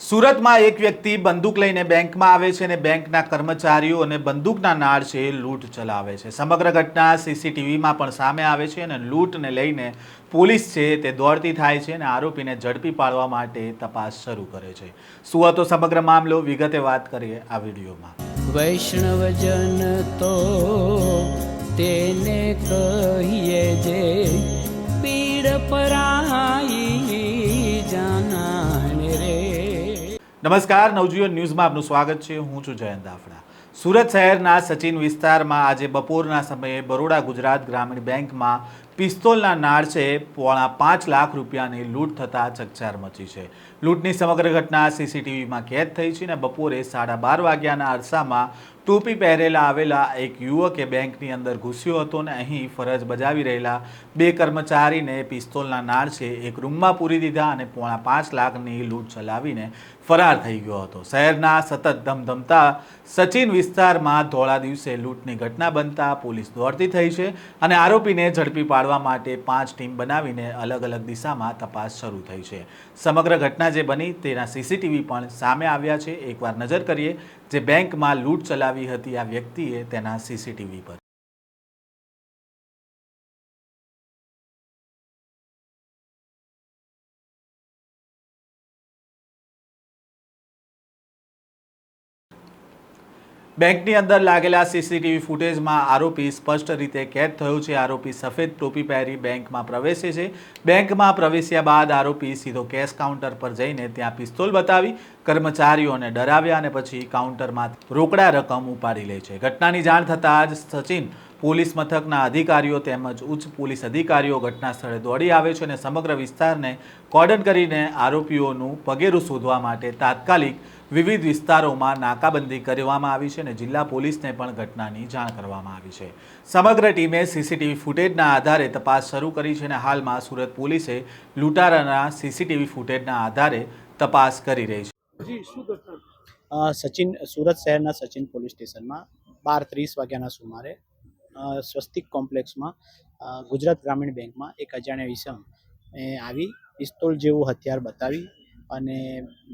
સુરતમાં એક વ્યક્તિ બંદૂક લઈને બેંકમાં આવે છે અને બેંકના કર્મચારીઓ અને બંદૂકના નાળ છે લૂંટ ચલાવે છે. સમગ્ર ઘટના સીસીટીવીમાં પણ સામે આવે છે અને લૂંટને લઈને પોલીસ છે તે દોડતી થાય છે અને આરોપીને ઝડપી પાડવા માટે તપાસ શરૂ કરે છે. શું હતો સમગ્ર મામલો? વિગતે વાત કરીએ આ વિડીયોમાં. વૈષ્ણવજન તો તેને કહીએ જે નમસ્કાર, નવજીવન ન્યૂઝમાં આપનું સ્વાગત છે. હું છું જયંત દાફડા. સુરત શહેરના સચિન વિસ્તારમાં આજે બપોરના સમયે બરોડા ગુજરાત ગ્રામીણ બેંકમાં પિસ્તોલના નાળ પોણા પાંચ લાખ રૂપિયાની લૂંટ થતાં ચકચાર મચી છે. લૂંટની સમગ્ર ઘટના સીસીટીવીમાં કેદ થઈ છે અને બપોરે સાડા બાર વાગ્યાના અરસામાં ટોપી પહેરેલા આવેલા એક યુવકે બેંકની અંદર ઘૂસ્યો હતો અને અહીં ફરજ બજાવી રહેલા બે કર્મચારીને પિસ્તોલના નાળ એક રૂમમાં પૂરી દીધા અને પોણા પાંચ લાખની લૂંટ ચલાવીને ફરાર થઈ ગયો હતો. શહેરના સતત ધમધમતા સચિન વિસ્તારમાં ધોળા દિવસે લૂંટની ઘટના બનતા પોલીસ દોડતી થઈ છે અને આરોપીને ઝડપી પાડવા માટે પાંચ ટીમ બનાવીને અલગ અલગ દિશામાં તપાસ શરૂ થઈ છે. સમગ્ર ઘટના જે બની તેના સીસીટીવી પણ સામે આવ્યા છે. એકવાર નજર કરીએ, જે બેંકમાં લૂંટ ચલાવી હતી આ વ્યક્તિએ તેના સીસીટીવી પર. બેંકની અંદર લાગેલા સીસીટીવી ફૂટેજમાં આરોપી સ્પષ્ટ રીતે કેદ થયો છે. આરોપી સફેદ ટોપી પહેરી બેંકમાં પ્રવેશે છે. બેંકમાં પ્રવેશ્યા બાદ આરોપી સીધો કેશ કાઉન્ટર પર જઈને ત્યાં પિસ્તોલ બતાવી કર્મચારીઓને ડરાવ્યા અને પછી કાઉન્ટરમાં રોકડા રકમ ઉપાડી લે છે. ઘટનાની જાણ થતાં જ સચિન પોલીસ મથકના અધિકારીઓ તેમજ ઉચ્ચ પોલીસ અધિકારીઓ ઘટના સ્થળે દોડી આવે છે અને સમગ્ર વિસ્તારને કોર્ડન કરીને આરોપીઓનું પગેરું શોધવા માટે તાત્કાલિક વિવિધ વિસ્તારોમાં નાકાબંધી કરવામાં આવી છે અને જિલ્લા પોલીસને પણ ઘટનાની જાણ કરવામાં આવી છે. સમગ્ર ટીમે સીસીટીવી ફૂટેજના આધારે તપાસ શરૂ કરી છે અને હાલમાં સુરત પોલીસે લૂંટારાના સીસીટીવી ફૂટેજના આધારે તપાસ કરી રહી છે. સચિન સુરત શહેરના સચિન પોલીસ સ્ટેશનમાં બાર ત્રીસ વાગ્યાના સુમારે સ્વસ્તિક કોમ્પ્લેક્સમાં ગુજરાત ગ્રામીણ બેંકમાં એક અજાણ્યા વિષમ એ આવી પિસ્તોલ જેવું હથિયાર બતાવી અને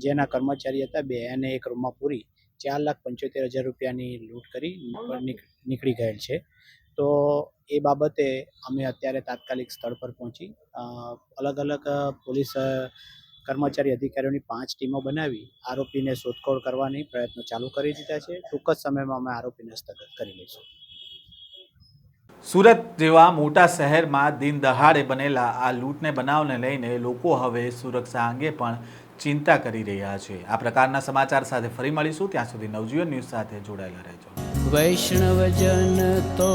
જેના કર્મચારી હતા બે એને એક રૂમમાં પૂરી ચાર લાખ પંચોતેર હજાર રૂપિયાની લૂંટ કરી નીકળી ગયેલ છે. તો એ બાબતે અમે અત્યારે તાત્કાલિક સ્થળ પર પહોંચી અલગ અલગ પોલીસ કર્મચારી અધિકારીઓની પાંચ ટીમો બનાવી આરોપીને શોધખોળ કરવાની પ્રયત્નો ચાલુ કરી દીધા છે. ટૂંક જ સમયમાં અમે આરોપીને હસ્તગત કરી લઈશું. સુરત જેવા મોટા શહેરમાં દિન દહાડે બનેલા આ લૂંટને બનાવને લઈને લોકો હવે સુરક્ષા અંગે પણ ચિંતા કરી રહ્યા છે. આ પ્રકારના સમાચાર સાથે ફરી મળીશું. ત્યાં સુધી નવજીવન ન્યૂઝ સાથે જોડાયેલા રહેજો. વૈષ્ણવજન તો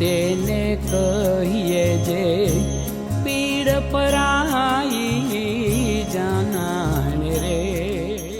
તેને કહીએ જે પીડ પરાઈ